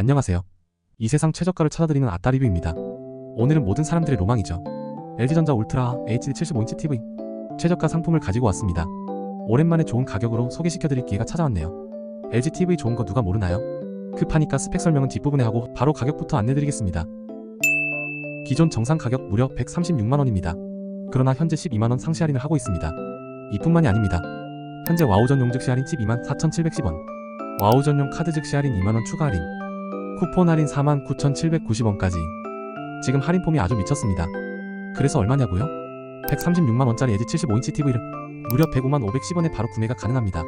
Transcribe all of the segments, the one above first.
안녕하세요. 이 세상 최저가를 찾아드리는 아따 리뷰입니다. 오늘은 모든 사람들의 로망이죠. LG전자 울트라 HD 75인치 TV 최저가 상품을 가지고 왔습니다. 오랜만에 좋은 가격으로 소개시켜드릴 기회가 찾아왔네요. LG TV 좋은 거 누가 모르나요? 급하니까 스펙 설명은 뒷부분에 하고 바로 가격부터 안내드리겠습니다. 기존 정상 가격 무려 136만원입니다. 그러나 현재 12만원 상시 할인을 하고 있습니다. 이뿐만이 아닙니다. 현재 와우 전용 즉시 할인 12만 4,710원, 와우 전용 카드 즉시 할인 2만원 추가 할인, 쿠폰 할인 4만 9,790원까지. 지금 할인 폼이 아주 미쳤습니다. 그래서 얼마냐고요? 136만원짜리 에지 75인치 TV를 무려 105만 510원에 바로 구매가 가능합니다.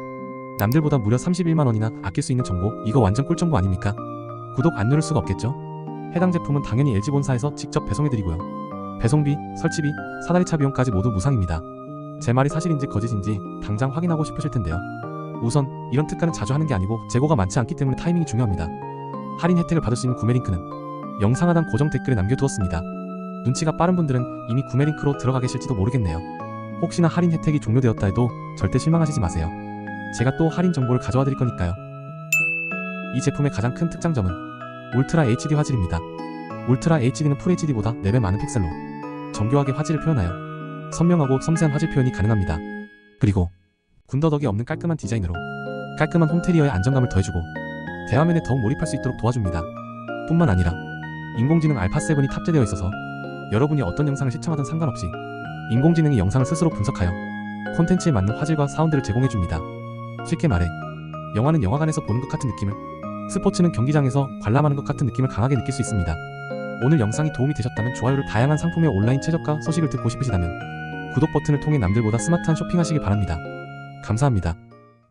남들보다 무려 31만원이나 아낄 수 있는 정보, 이거 완전 꿀정보 아닙니까? 구독 안 누를 수가 없겠죠? 해당 제품은 당연히 LG 본사에서 직접 배송해드리고요. 배송비, 설치비, 사다리차 비용까지 모두 무상입니다. 제 말이 사실인지 거짓인지 당장 확인하고 싶으실 텐데요. 우선 이런 특가는 자주 하는 게 아니고 재고가 많지 않기 때문에 타이밍이 중요합니다. 할인 혜택을 받을 수 있는 구매 링크는 영상 하단 고정 댓글에 남겨두었습니다. 눈치가 빠른 분들은 이미 구매 링크로 들어가 계실지도 모르겠네요. 혹시나 할인 혜택이 종료되었다 해도 절대 실망하시지 마세요. 제가 또 할인 정보를 가져와 드릴 거니까요. 이 제품의 가장 큰 특장점은 울트라 HD 화질입니다. 울트라 HD는 풀 HD보다 4배 많은 픽셀로 정교하게 화질을 표현하여 선명하고 섬세한 화질 표현이 가능합니다. 그리고 군더더기 없는 깔끔한 디자인으로 깔끔한 홈테리어의 안정감을 더해주고 대화면에 더욱 몰입할 수 있도록 도와줍니다. 뿐만 아니라 인공지능 알파7이 탑재되어 있어서 여러분이 어떤 영상을 시청하든 상관없이 인공지능이 영상을 스스로 분석하여 콘텐츠에 맞는 화질과 사운드를 제공해줍니다. 쉽게 말해 영화는 영화관에서 보는 것 같은 느낌을 스포츠는 경기장에서 관람하는 것 같은 느낌을 강하게 느낄 수 있습니다. 오늘 영상이 도움이 되셨다면 좋아요를 다양한 상품의 온라인 최저가 소식을 듣고 싶으시다면 구독 버튼을 통해 남들보다 스마트한 쇼핑하시길 바랍니다. 감사합니다.